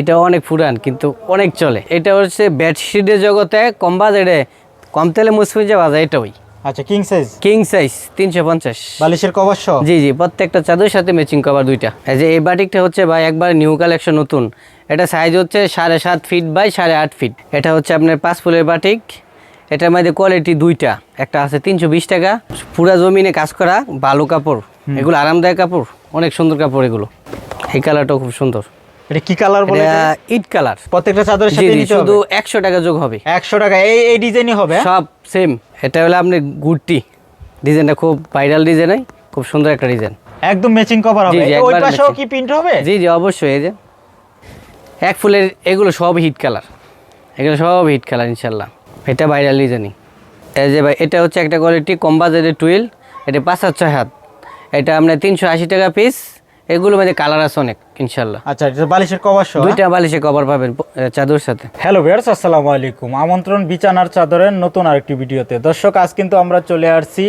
এটা অনেক পুরান কিন্তু অনেক চলে। এটা হচ্ছে বেডশিটের জগতে কম বাজেটে কম তেলে মুসফুজে বাজে এটা ওই আচ্ছা কিং সাইজ কিং সাইজ তিনশো পঞ্চাশ। বালিশের কভার সহ? জি জি প্রত্যেকটা চাদরের সাথে ম্যাচিং কভার দুইটা। এই যে এই বাটিকটা হচ্ছে ভাই একবার নিউ কালেকশন নতুন। এটা সাইজ হচ্ছে সাড়ে সাত ফিট বাই সাড়ে আট ফিট এটা হচ্ছে আপনার পাঁচ ফুলের বাটিক। এটার মধ্যে কোয়ালিটি দুইটা। একটা আছে তিনশো বিশ টাকা। পুরা জমিনে কাজ করা ভালো কাপড়। এগুলো আরামদায়ক কাপড় অনেক সুন্দর কাপড় এগুলো। এই কালারটাও খুব সুন্দর। এটা কি কালার বলে ইট কালার প্রত্যেকটা চাদরের সাথে নিতে শুধু হবে। একশো টাকা যোগ হবে। একশো টাকা এই এই ডিজাইনই হবে হ্যাঁ? সব সেম এটা হলো আপনার গুডটি ডিজাইনটা খুব ভাইরাল ডিজাইন খুব সুন্দর একটা ডিজাইন একদম ম্যাচিং কভার হবে। ওই পাশেও কি প্রিন্ট হবে? জি জি অবশ্যই এই যে। এক ফুলের এগুলো সব হিট কালার এগুলো সব হিট কালার ইনশাল্লাহ এটা ভাইরাল ডিজাইনই এই যে ভাই এটা হচ্ছে একটা কোয়ালিটি কম বাজারের টুয়েল এটা পাঁচ হাত ছয় হাত। এটা আপনার তিনশো আশি টাকা পিস এগুলো মধ্যে কালার আছে অনেক। ইনশাল্লাহ আচ্ছা এটা বালিশের কভার সহ দুইটা বালিশে কভার পাবেন চাদর সাথে। হ্যালো ভিউয়ার্স আসসালামু আলাইকুম। আমন্ত্রণ বিছানার চাদরের নতুন আরেকটি ভিডিওতে। দর্শক আজ কিন্তু আমরা চলে আসছি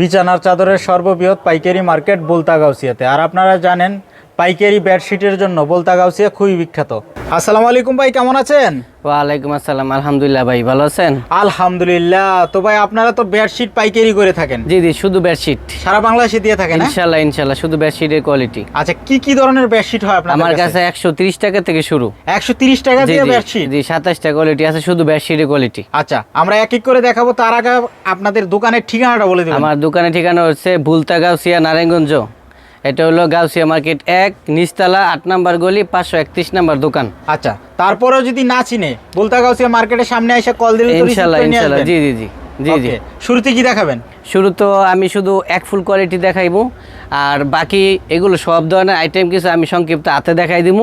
বিছানার চাদরের সর্ববৃহৎ পাইকারি মার্কেট বোলতাগাউসিয়াতে। আর আপনারা জানেন পাইকারি বেডশিটের জন্য বোলতাগাউসিয়া খুবই বিখ্যাত। আসসালামু আলাইকুম ভাই কেমন আছেন? ওয়ালাইকুম আসসালাম আলহামদুলিল্লাহ ভাই ভালো আছেন? আলহামদুলিল্লাহ তো ভাই আপনারা তো বেডশিট পাইকারি করে থাকেন। জি জি শুধু বেডশিট সারা বাংলাদেশে দিয়ে থাকেন হ্যাঁ? ইনশাল্লাহ ইনশাল্লাহ শুধু বেডশিটের কোয়ালিটি আচ্ছা কি কি ধরনের বেডশিট হয় আপনার আমার কাছে? একশো তিরিশ টাকা থেকে শুরু। একশো তিরিশ টাকা জি দিয়ে বেডশিট জি সাতাশটা কোয়ালিটি আছে শুধু বেডশিটের কোয়ালিটি আচ্ছা আমরা এক এক করে দেখাবো তার আগে আপনাদের দোকানের ঠিকানাটা বলে দিবেন। আমার দোকানের ঠিকানা হচ্ছে ভুলতা গাউসিয়া নারায়ণগঞ্জ। এটা হলো গাউসিয়া মার্কেট এক নিচতলা আট নাম্বার গলি পাঁচশো একত্রিশ নাম্বার দোকান। আচ্ছা তারপরেও যদি না চিনে বলতাগাউসিয়া মার্কেটের সামনে এসে কল দিলে ইনশাল্লাহ ইনশাল্লাহ। জি জি জি জি জি। শুরুতে কি দেখাবেন? শুরু তো আমি শুধু এক ফুল কোয়ালিটি দেখাইবো। আর বাকি এগুলো সব ধরনের আইটেম কিছু আমি সংক্ষিপ্ত হাতে দেখাই দিব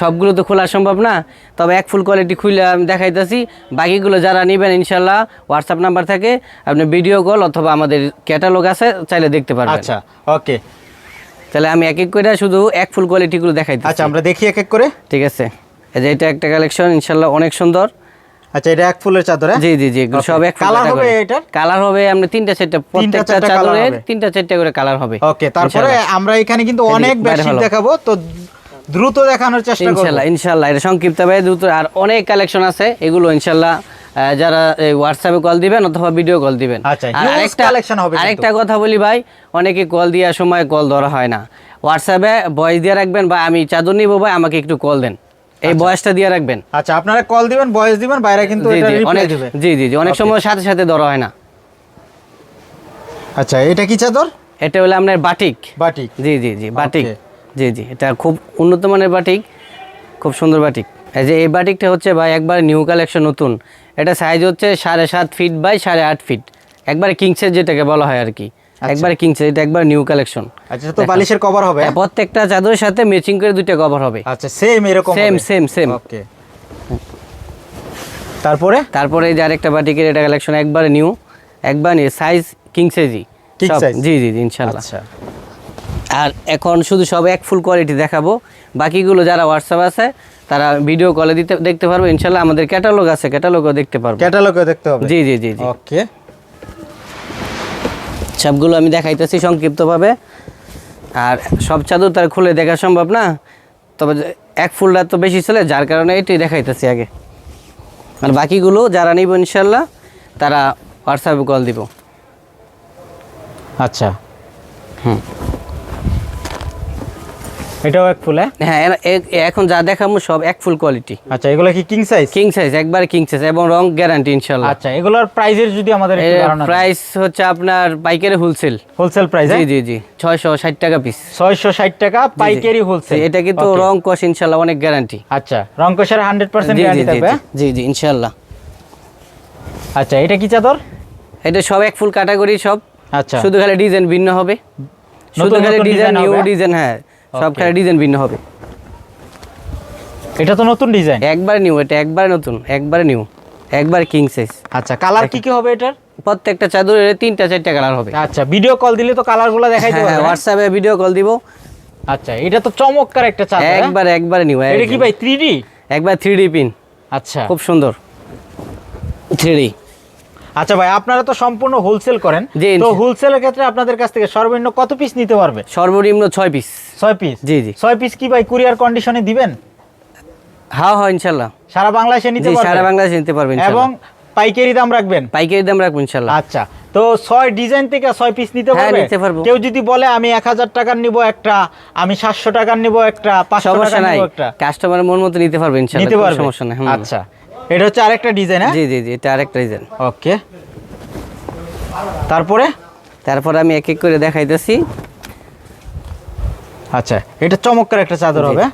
সবগুলো তো খোলা সম্ভব না। তবে এক ফুল কোয়ালিটি খুলে আমি দেখাইতেছি। বাকিগুলো যারা নেবেন ইনশাল্লাহ হোয়াটসঅ্যাপ নাম্বার থাকে। আপনি ভিডিও কল অথবা আমাদের ক্যাটালগ আছে চাইলে দেখতে পারবেন। আচ্ছা ওকে তাহলে আমি এক এক করে শুধু এক ফুল কোয়ালিটিগুলো দেখাইতে আচ্ছা আমরা দেখি এক এক করে। ঠিক আছে। এই যে এটা একটা কালেকশন ইনশাল্লাহ অনেক সুন্দর। আচ্ছা এটা এক ফুলের চাদর হ্যাঁ? জি জি জি সব এক Colour হবে? কালার হবে আমরা তিনটা চারটা প্রত্যেকটা চাদরের তিনটা চারটা করে কালার হবে। ওকে তারপরে। আমরা এখানে কিন্তু অনেক ভালো। দেখাবো তো দ্রুত দেখানোর চেষ্টা করব। ইনশাল্লাহ ইনশাল্লাহ এটা সংক্ষিপ্ত ভাবে দ্রুত আর অনেক কালেকশন আছে এগুলো ইনশাল্লাহ যারা হোয়াটসঅ্যাপে কল দিবেন অথবা ভিডিও কল দিবেন। আচ্ছা, আরেকটা কথা বলি ভাই অনেকে কল দেওয়ার সময় কল ধরা হয় না। হোয়াটসঅ্যাপে ভয়েস দিয়ে রাখবেন বা আমি চাদর নিবো ভাই আমাকে একটু কল দেন। এই বয়সটা দিয়ে রাখবেন। আচ্ছা আপনারা কল দিবেন ভয়েস দিবেন বাইরে কিন্তু জি জি জি অনেক সময় সাথে সাথে ধরা হয় না। আচ্ছা এটা কি চাদর? এটা হলো আপনার বাটিক বাটিক জি জি জি বাটিক জি জি এটা খুব উন্নত মানের বাটিক খুব সুন্দর বাটিক এই যে এই বাটিকটা হচ্ছে ভাই একবার নিউ কালেকশন নতুন। এটা সাইজ হচ্ছে সাড়ে সাত ফিট বাই সাড়ে আট ফিট একবারে কিংসের যেটাকে বলা হয় আর কি একবারে কিংসের এটা একবার নিউ কালেকশন আচ্ছা তো বালিশের কভার হবে? হ্যাঁ? প্রত্যেকটা চাদরের সাথে ম্যাচিং করে দুইটা কভার হবে। আচ্ছা সেম এরকম সেম সেম সেম ওকে তারপরে? তারপরে এই যে আরেকটা বাটিকের এটা কালেকশন একবারে নিউ একবার সাইজ কিং সাইজই King জি জি জি ইনশাল্লাহ। আচ্ছা। আর এখন শুধু সব এক ফুল কোয়ালিটি দেখাবো। বাকিগুলো যারা হোয়াটসঅ্যাপ আছে তারা ভিডিও কলে দিতে দেখতে পারবে ইনশাল্লাহ আমাদের ক্যাটালগ আছে ক্যাটালগও দেখতে পারবে। ক্যাটালগও দেখতে হবে জি জি জি জি। ওকে সবগুলো আমি দেখাইতেছি সংক্ষিপ্তভাবে। আর সব চাদর তার খুলে দেখা সম্ভব না। তবে এক ফুলটা তো বেশি চলে যার কারণে এটাই দেখাইতেছি আগে। আর বাকিগুলো যারা নিব ইনশাল্লাহ তারা হোয়াটসঅ্যাপে কল দিব। আচ্ছা। হুম। এটাও এক ফুল হ্যাঁ? হ্যাঁ এখন যা দেখাবো সব এক ফুল কোয়ালিটি আচ্ছা এগুলো কি কিং সাইজ কিং সাইজ একবার কিং সাইজ এবং রং গ্যারান্টি ইনশাল্লাহ আচ্ছা এগুলোর প্রাইজের যদি আমাদের একটু ধারণা প্রাইস হচ্ছে আপনার পাইকারি হোলসেল হোলসেল প্রাইস জি জি জি ছয়শো ষাট টাকা পিস ছয়শো ষাট টাকা পাইকারি হোলসেল এটা কিন্তু রং কষ ইনশাল্লাহ অনেক গ্যারান্টি আচ্ছা পার্সেন্ট জি জি গ্যারান্টি থাকবে হ্যাঁ? জি জি ইনশাল্লাহ আচ্ছা এটা কি চাদর? এটা সব এক ফুল ক্যাটাগরি সব। আচ্ছা। শুধু খালি ডিজাইন ভিন্ন হবে। শুধু খালি ডিজাইন নিউ ডিজাইন হ্যাঁ। সব Okay. ডিজাইন ভিন্ন হবে। এটা তো নতুন ডিজাইন একবার নিউ এটা একবার নতুন একবার নিউ একবার কিং সাইজ আচ্ছা কালার কি কি হবে এটার? প্রত্যেকটা চাদরের তিনটা চারটা কালার হবে। আচ্ছা ভিডিও কল দিলে তো কালারগুলো দেখাই দেবো হোয়াটসঅ্যাপে ভিডিও কল দিব। আচ্ছা এটা তো চমৎকার একটা চাদর? একবার একবার নিউ এটা কি ভাই 3D একবার থ্রি ডি পিন আচ্ছা। খুব সুন্দর। থ্রি আচ্ছা ভাই আপনারা তো সম্পূর্ণ হোলসেল করেন। তো। হোলসেলের ক্ষেত্রে আপনাদের কাছ থেকে সর্বনিম্ন কত পিস নিতে পারবে? সর্বনিম্ন ছয় পিস ছয় পিস জি জি। ছয় পিস কি ভাই কুরিয়ার কন্ডিশনে দিবেন? হ্যাঁ হ্যাঁ ইনশাল্লাহ। সারা বাংলাদেশে নিতে জি সারা পারবেন বাংলাদেশে নিতে পারবেন এবং পাইকারি দাম রাখবেন? পাইকারি দাম রাখবেন ইনশাল্লাহ। আচ্ছা তো ছয় ডিজাইন থেকে ছয় পিস নিতে হ্যাঁ, পারবে? নিতে পারব। কেউ যদি বলে আমি এক হাজার টাকার নিব একটা আমি সাতশো টাকার নিব একটা পাঁচশো টাকার নিব একটা কাস্টমারের মন মতো নিতে পারবে ইনশাল্লাহ নিতে পারবে। সমস্যা নাই। আচ্ছা। এটা হচ্ছে আরেকটা ডিজাইন হ্যাঁ? জি জি জি এটা আরেকটা ডিজাইন ওকে তারপরে? তারপর আমি এক এক করে দেখাইতেছি। আচ্ছা এটা চমৎকার একটা চাদর। হবে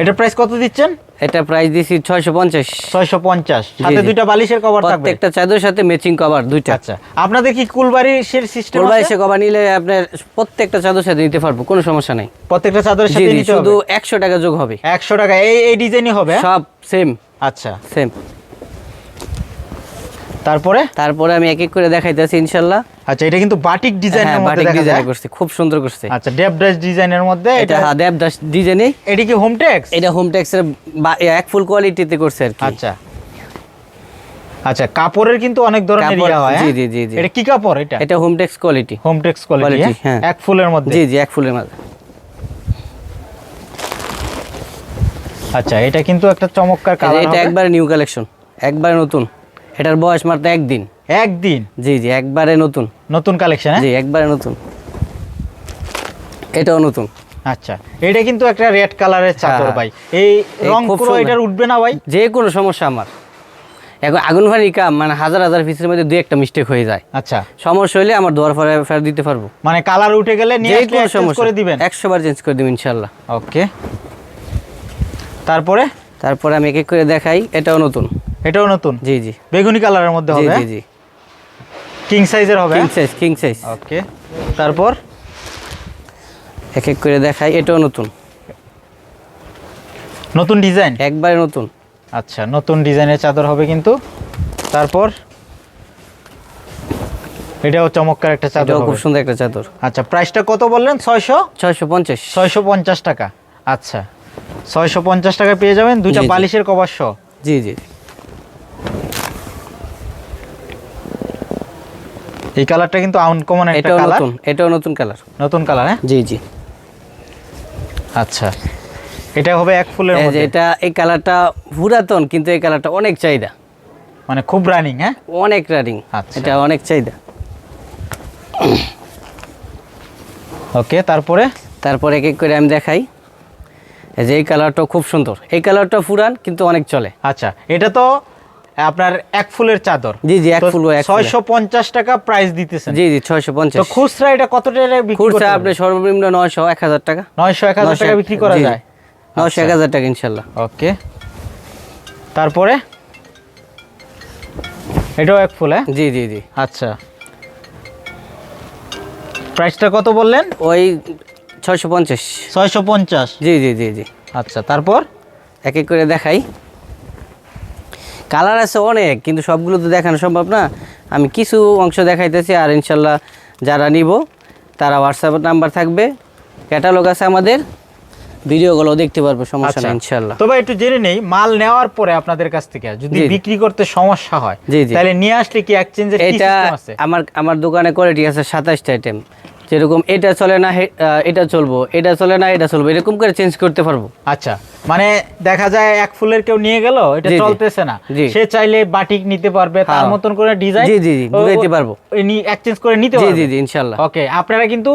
এটা প্রাইস কত দিচ্ছেন? এটা প্রাইস দিছি ছয়শো পঞ্চাশ। ছয়শো পঞ্চাশ। সাথে জি। দুইটা বালিশের কভার থাকবে? প্রত্যেকটা চাদরের সাথে ম্যাচিং কভার দুইটা। আচ্ছা আপনাদের কি কুলবাড়ি সিস্টেম এসে কভার নিলে আপনার প্রত্যেকটা চাদর সাথে নিতে পারব কোনো সমস্যা নাই। প্রত্যেকটা চাদরের সাথে নিতে শুধু হবে একশো টাকা যোগ হবে। একশো টাকা এই এই ডিজাইনই হবে? হ্যাঁ? সব সেম আচ্ছা। সেম তারপরে? তারপরে আমি এক এক করে দেখাইতেছি ইনশাল্লাহ। আচ্ছা এটা কিন্তু বাটিক ডিজাইনের হ্যাঁ মধ্যে বাটিক ডিজাইন করছে খুব সুন্দর করছে। আচ্ছা ডেপ ড্রেস ডিজাইনের মধ্যে এটা হ্যাঁ দেবদাস ডিজাইনে এটি কি হোম টেক্স এটা হোম টেক্সের এক ফুল কোয়ালিটিতে করছে আর কি। আচ্ছা। আচ্ছা কাপড়ের কিন্তু অনেক ধরনের ইয়া হয় জি, হ্যাঁ? জি, জি, জি। এটা কি কাপড় এটা? এটা home tex quality home tex quality হ্যাঁ। এক ফুলের মধ্যে। জি জি এক ফুলের মাঝে আচ্ছা এটা কিন্তু একটা চমৎকার কালার এটা একবারে নিউ কালেকশন একবারে নতুন। এটার বয়স মাত্র একদিন। একদিন? জি জি একবারে নতুন। নতুন কালেকশন জি একবারে নতুন। এটাও নতুন। আচ্ছা এটা কিন্তু একটা রেড কালারের চাদর হ্যাঁ। ভাই। এই রং পুরো এটার উঠবে না ভাই? যে কোনো সমস্যা আমার। এখন আগুন ফানি কাম মানে হাজার হাজার পিসের মধ্যে দুই একটা মিস্টেক হয়ে যায়। আচ্ছা। সমস্যা হলে আমার দোয়ার ফেরত ফেরত দিতে পারব। মানে কালার উঠে গেলে নিয়ে কোনো সমস্যা করে দিবেন? একশো বার চেঞ্জ করে দেবো ইনশাল্লাহ ওকে তারপরে? তারপরে আমি এক এক করে দেখাই এটাও নতুন। এটাও নতুন? জি জি। বেগুনি কালারের মধ্যে হবে? জি জি। কিং সাইজের হবে? King size king size okay তারপর? এক এক করে দেখাই এটাও নতুন। নতুন ডিজাইন? একবারে নতুন। আচ্ছা নতুন ডিজাইনের চাদর হবে কিন্তু। তারপর? এটাও চমৎকার একটা চাদর খুব সুন্দর একটা চাদর। আচ্ছা প্রাইসটা কত বললেন? ছয়শো? ছয়শো পঞ্চাশ। ছয়শো পঞ্চাশ টাকা। আচ্ছা। ছয়শো পঞ্চাশ টাকা পেয়ে যাবেন দুইটা জি। বালিশের কভার সহ। জি জি। এই কালারটা কিন্তু আনকমন একটা কালার। নতুন এটাও নতুন কালার। নতুন কালার হ্যাঁ? জি জি। আচ্ছা। এটা হবে এক ফুলের যে মধ্যে। এটা এই কালারটা পুরাতন কিন্তু এই কালারটা অনেক চাহিদা। মানে খুব রানিং হ্যাঁ? অনেক রানিং আচ্ছা। এটা অনেক চাহিদা। ওকে তারপরে? তারপর এক এক করে আমি দেখাই। যে এই কালারটা খুব সুন্দর। এই কালারটা ফুরান কিন্তু অনেক চলে। আচ্ছা এটা তো আপনার এক ফুলের চাদর। জি জি এক ফুল ছয়শো পঞ্চাশ টাকা প্রাইস দিতেছেন। জি জি ছয়শো পঞ্চাশ। খুচরা এটা কত টাকা বিক্রি খুচরা আপনি সর্বনিম্ন নয়শো এক হাজার টাকা। নয়শো এক হাজার টাকা বিক্রি করা যায়। নয়শো এক হাজার টাকা ইনশাল্লাহ। ওকে। তারপরে? এটাও এক ফুল হ্যাঁ? জি জি জি। আচ্ছা। প্রাইসটা কত বললেন? ওই ছয়শো পঞ্চাশ। ছয়শো পঞ্চাশ। জি জি জি জি। আচ্ছা তারপর এক এক করে দেখাই। কালার আছে অনেক কিন্তু সবগুলো তো দেখানো সম্ভব না। আমি কিছু অংশ দেখাইতেছি আর ইনশাল্লাহ যারা নিব তারা হোয়াটসঅ্যাপ নাম্বার থাকবে। ক্যাটালগ আছে আমাদের। ভিডিওগুলো দেখতে পারবে সমস্যা আচ্ছা। নেই ইনশাল্লাহ। তবে একটু জেনে নেই মাল নেওয়ার পরে আপনাদের কাছ থেকে যদি। বিক্রি করতে সমস্যা হয় জি, জি। তাহলে নিয়ে আসলে কি এক্সচেঞ্জের কি এটা সিস্টেম আছে? আমার আমার দোকানে কোয়ালিটি আছে সাতাশটা আইটেম যেরকম এটা চলে না এটা চলবো এটা চলে না এটা চলবো এরকম করে চেঞ্জ করতে পারব আচ্ছা মানে দেখা যায় এক ফুলের কেউ নিয়ে গেল এটা। চলতেছে না সে চাইলে বাটিক নিতে পারবে তার হ্যাঁ। মতন করে ডিজাইন জি, জি, জি, ঘুরাইতে পারব। এক্সচেঞ্জ করে নিতে পারবে জি জি ইনশাল্লাহ ওকে আপনারা কিন্তু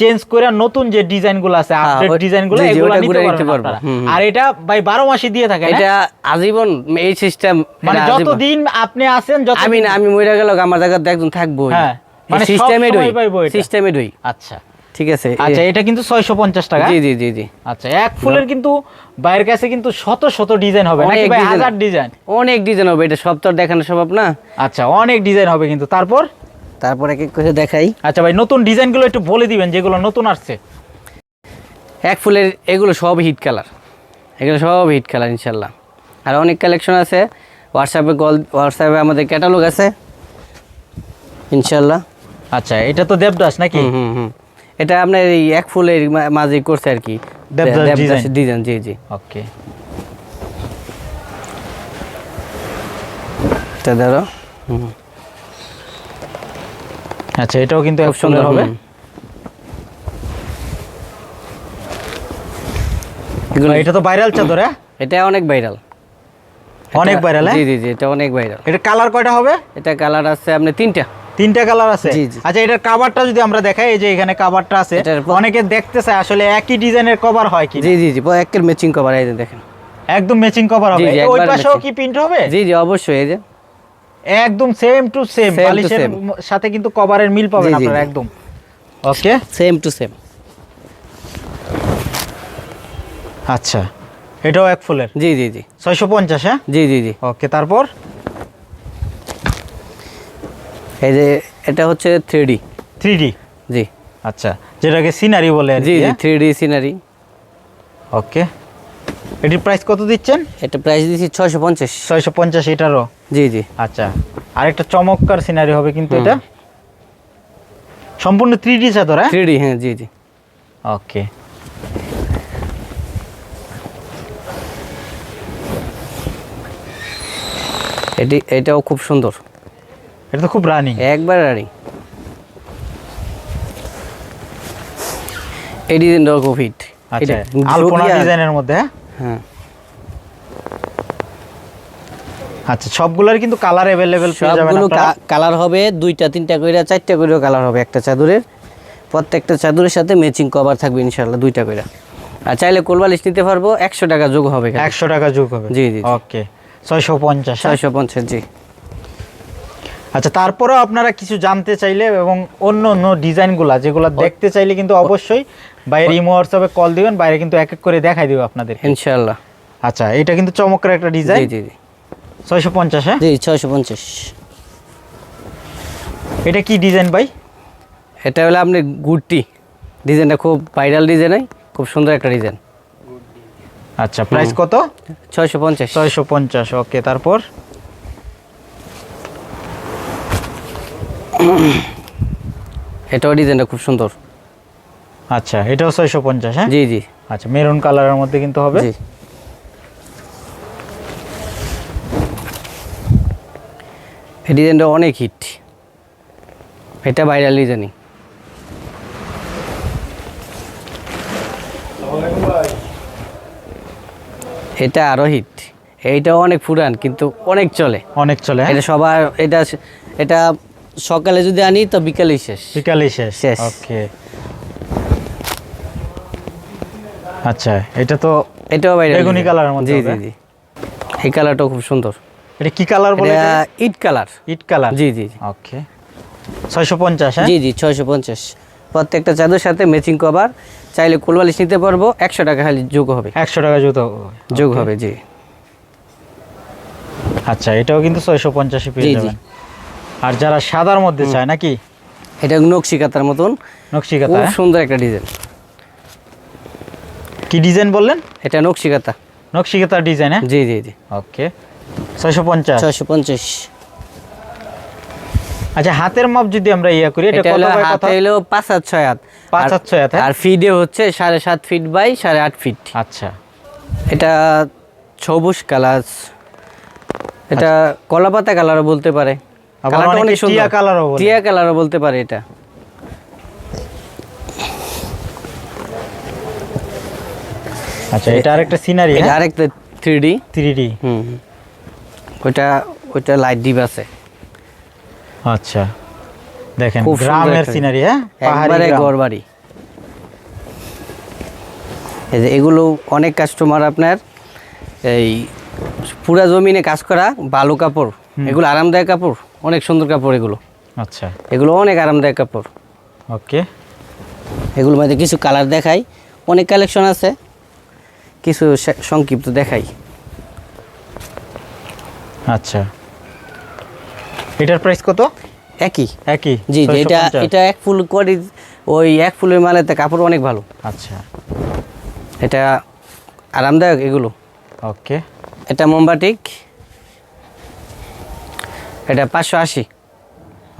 চেঞ্জ করে নতুন যে ডিজাইনগুলো আছে হ্যাঁ, আপডেট ওই- ডিজাইনগুলো এগুলো নিতে পারবেন। আর এটা ভাই 12 মাসই দিয়ে হ্যাঁ? এটা আজীবন এই সিস্টেম মানে যতদিন আপনি আছেন যত আমি না আমি মরে গেল আমার জায়গাতে একজন থাকব হ্যাঁ, মানে সব সিস্টেমে সময় সিস্টেমে ডই আচ্ছা। ঠিক আছে আচ্ছা এটা কিন্তু 650 টাকা? জি জি জি জি। আচ্ছা এক ফুলের কিন্তু বাইরের কাছে কিন্তু শত শত ডিজাইন হবে নাকি ভাই হাজার ডিজাইন? অনেক ডিজাইন হবে এটা সব তো দেখানো সম্ভব না। আচ্ছা অনেক ডিজাইন হবে কিন্তু। তারপর? তারপরে এক এক করে দেখাই। আচ্ছা ভাই নতুন ডিজাইনগুলো একটু বলে দিবেন যেগুলো নতুন আসছে। এক ফুলের এগুলো সব হিট কালার। এগুলো সব হিট কালার ইনশাল্লাহ। আর অনেক কালেকশন আছে। হোয়াটসঅ্যাপে কল হোয়াটসঅ্যাপে আমাদের ক্যাটালগ আছে। ইনশাল্লাহ। আচ্ছা এটা তো দেবদাস নাকি? হুম হুম হুম। এটা আপনার এই এক ফুলের মাঝে করছে আর কি। দেবদাস ডিজাইন। জি জি। ওকে। এটা ধরো। আচ্ছা এটাও কিন্তু খুব সুন্দর হবে? এটা তো ভাইরাল চাদর হ্যাঁ? এটা অনেক ভাইরাল অনেক viral, হ্যাঁ? জি জি জি এটা অনেক ভাইরাল এটা কালার কয়টা হবে? এটা কালার আছে আপনি তিনটা। তিনটা কালার আছে। আচ্ছা এটার কাভারটা যদি আমরা দেখাই এই যে এখানে কাভারটা আছে অনেকে দেখতে চায় আসলে একই ডিজাইনের কভার হয় কি জি জি জি একের ম্যাচিং কভার এই দেখেন। একদম ম্যাচিং কভার হবে। ওই পাশেও কি প্রিন্ট হবে? জি জি অবশ্যই এই যে। একদম সেম টু সেম বালিশের সাথে কিন্তু কভারের মিল পাবেন আপনারা একদম। ওকে সেম টু সেম আচ্ছা এটাও এক ফুলের। জি জি জি। ছয়শো পঞ্চাশ হ্যাঁ? জি জি জি। ওকে তারপর? এই যে এটা হচ্ছে থ্রি ডি থ্রি ডি জি। আচ্ছা যেটাকে সিনারি বলে জি জি থ্রি ডি সিনারি ওকে। এটির প্রাইস কত দিচ্ছেন? এটা প্রাইস দিচ্ছি ছয়শো পঞ্চাশ। ছয়শো পঞ্চাশ এটারও? জি জি। আচ্ছা আরেকটা চমৎকার সিনারি হবে কিন্তু এটা। সম্পূর্ণ থ্রি ডি চাদর হ্যাঁ? থ্রি ডি হ্যাঁ জি জি। ওকে। এটি এটাও খুব সুন্দর। এটা তো খুব রানিং একবার রানি এই ডিজাইনটাও খুব হিট আচ্ছা আলপনা ডিজাইনের মধ্যে হ্যাঁ? হ্যাঁ। আচ্ছা সবগুলোর কিন্তু কালার অ্যাভেলেবেল পেয়ে যাবেন সবগুলো কালার হবে দুইটা তিনটা করে চারটা করেও কালার হবে একটা চাদরের। প্রত্যেকটা চাদরের সাথে ম্যাচিং কভার থাকবে ইনশাল্লাহ দুইটা করে আর চাইলে কোলবালিশ নিতে পারব একশো টাকা যোগ হবে একশো টাকা যোগ হবে। জি, জি, জি। ওকে ছয়শো পঞ্চাশ হ্যাঁ? ছয়শো পঞ্চাশ জি। আচ্ছা তারপরেও আপনারা কিছু জানতে চাইলে এবং অন্য অন্য ডিজাইনগুলা যেগুলো দেখতে চাইলে কিন্তু অবশ্যই বাইরে ইমো হোয়াটসঅ্যাপে কল দিবেন বাইরে কিন্তু এক এক করে দেখাই দিব আপনাদের ইনশাল্লাহ আচ্ছা এটা কিন্তু চমৎকার একটা ডিজাইন। জি জি ছয়শো পঞ্চাশ হ্যাঁ? জি ছয়শো পঞ্চাশ। এটা কি ডিজাইন ভাই? এটা হলো আপনি গুডটি ডিজাইনটা খুব ভাইরাল ডিজাইন খুব সুন্দর একটা ডিজাইন। আচ্ছা প্রাইস কত? ছয়শো পঞ্চাশ। ছয়শো পঞ্চাশ ওকে তারপর? এটাও ডিজাইনটা খুব সুন্দর। আচ্ছা এটাও ছয়শো পঞ্চাশ হ্যাঁ? জি জি। আচ্ছা মেরুন কালারের মধ্যে কিন্তু হবে? জি। এই ডিজাইনটা অনেক হিট। এটা ভাইরাল ডিজাইনই এটা আরও হিট। এইটা অনেক পুরান কিন্তু অনেক চলে। অনেক চলে হ্যাঁ? এটা সবার এটা এটা সকালে যদি আনি তো বিকালেই শেষ। বিকালে শেষ? শেষ। ওকে। আচ্ছা এটা তো এটাও ভাইরাল বেগুনি কালারের মধ্যে জি জি জি। এই কালারটাও খুব সুন্দর। এটা কি কালার বলে এটা ইট কালার। ইট কালার? জি জি ওকে। ছয়শো পঞ্চাশ হ্যাঁ? জি জি ছয়শো পঞ্চাশ। প্রত্যেকটা চাদর সাথে ম্যাচিং কভার চাইলে কোলবালিশ নিতে পারব। একশো টাকা খালি যোগ হবে। একশো টাকা জুতো যোগ হবে জি। আচ্ছা এটাও কিন্তু ছয়শো পঞ্চাশে পেয়ে। যাবেন। আর যারা সাদার মধ্যে চায় নাকি? এটা নকশি কাতার মতন। নকশিকাতা খুব হ্যাঁ? সুন্দর একটা ডিজাইন। কি ডিজাইন বললেন? এটা নকশি কাতা নকশিকাতার ডিজাইন হ্যাঁ? জি জি জি। ওকে। ছয়শো পঞ্চাশ। ছয়শো পঞ্চাশ। আচ্ছা হাতের মাপ যদি আমরা ইয়া করি এটা কত বাই কত হাতে হলো পাঁচ হাত ছয় হাত। পাঁচ আর- হাত ছয় হাত, হ্যাঁ? আর ফিডে হচ্ছে সাড়ে সাত ফিট বাই সাড়ে আট ফিট আচ্ছা। এটা সবুজ কালার এটা কলাপাতা কালারও বলতে পারে। আবার অনেক টিয়া কালারও বলে। টিয়া কালারও বলতে পারে এটা। আচ্ছা এটা আরেকটা সিনারি এটা আরেকটা ডি হুম হুম। ওইটা ওইটা লাইট ডিপ আছে। আচ্ছা। দেখেন গ্রামের সিনারি হ্যাঁ? পাহাড়ি একবারে গ্রাম। ঘর বাড়ি এই যে এগুলো অনেক কাস্টমার আপনার এই পুরা জমিনে কাজ করা বালু কাপড়। এগুলো আরামদায়ক কাপড়। অনেক সুন্দর কাপড় এগুলো। আচ্ছা। এগুলো অনেক আরামদায়ক কাপড়। ওকে। এগুলোর মধ্যে কিছু কালার দেখাই। অনেক কালেকশন আছে। কিছু সংক্ষিপ্ত দেখাই। আচ্ছা। এটার প্রাইস কত? একই। একই? জি জি এটা এটা এক ফুল কোয়ারি ওই এক ফুলের মালেতে কাপড় অনেক ভালো। আচ্ছা। এটা আরামদায়ক এগুলো। ওকে। এটা মোমবাটিক এটা পাঁচশো আশি।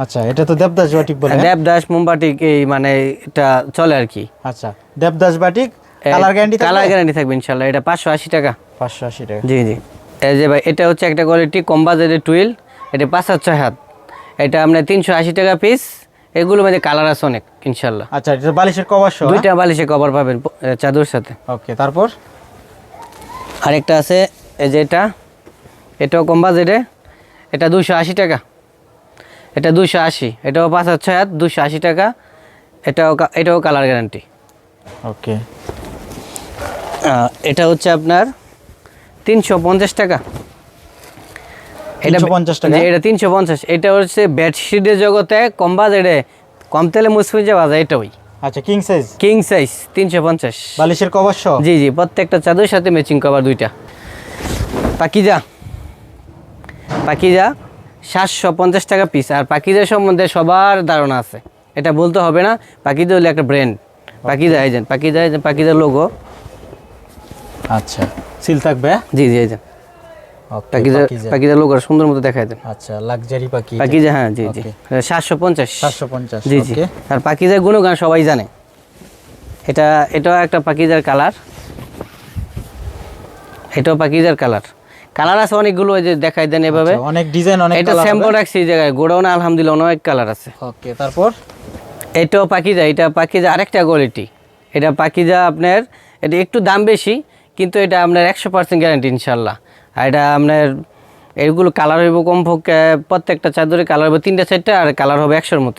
আচ্ছা এটা তো দেবদাস বাটিক বলে হ্যাঁ? দেবদাস মোমবাটিক এই মানে এটা চলে আর কি। আচ্ছা Devdas batik colour guarantee colour guarantee থাকবে ইনশাল্লাহ এটা পাঁচশো আশি টাকা। পাঁচশো আশি টাকা। জি জি। এই যে ভাই এটা হচ্ছে একটা কোয়ালিটি কম বাজারের টুইল এটা পাঁচ হাত ছয় হাত। এটা আপনার তিনশো আশি টাকা পিস এগুলো মধ্যে কালার আছে অনেক ইনশাল্লাহ। আচ্ছা এটা বালিশের কভার সহ দুইটা বালিশে কভার পাবেন চাদর সাথে। ওকে তারপর? আরেকটা আছে এই যে এটা এটাও কম বাজেটে। এটা দুশো আশি টাকা। এটা দুশো আশি এটাও পাঁচ হাজার ছয় হাত দুশো আশি টাকা। এটাও এটাও কালার গ্যারান্টি ওকে এটা হচ্ছে আপনার তিনশো পঞ্চাশ টাকা। 350 টাকা? এটা তিনশো পঞ্চাশ। এটা হচ্ছে বেডশিটের জগতে কম বাজেটে কম তেলে মুসফিজে বাজে এটা ওই আচ্ছা কিং সাইজ কিং সাইজ তিনশো পঞ্চাশ। বালিশের কভার সহ? জি জি প্রত্যেকটা চাদরের সাথে ম্যাচিং কভার দুইটা। পাকিজা পাকিজা সাতশো পঞ্চাশ টাকা পিস আর পাকিজা সম্বন্ধে সবার ধারণা আছে। এটা বলতে হবে না পাকিজা হলো একটা brand Pakiza agent Pakiza agent পাকিজার logo আচ্ছা সিল থাকবে? জি জি এজেন্ট পাকিজা পাকিজার লোগো সুন্দর মতো দেখায় দেন। আচ্ছা লাক্সারি পাখি পাকিজা হ্যাঁ জি জি। সাতশো পঞ্চাশ। সাতশো পঞ্চাশ জি জি। আর পাকিজার গুণগান সবাই জানে। এটা এটাও একটা পাকিজার কালার এটাও পাকিজার কালার কালার আছে অনেকগুলো ওই যে দেখাই দেন এভাবে। আচ্ছা, অনেক ডিজাইন অনেক এটা স্যাম্পল রাখছি এই জায়গায় গোডাউনে আলহামদুলিল্লাহ অনেক কালার আছে। ওকে তারপর? এটাও পাকিজা এটা পাকিজা আরেকটা কোয়ালিটি এটা পাকিজা আপনার এটা একটু দাম বেশি কিন্তু এটা আপনার একশো পার্সেন্ট গ্যারান্টি ইনশাল্লাহ। আর এটা আপনার এগুলো কালার হইব কমপক্ষে প্রত্যেকটা চাদরে কালার হবে তিনটা চারটা আর কালার হবে একশোর মতন।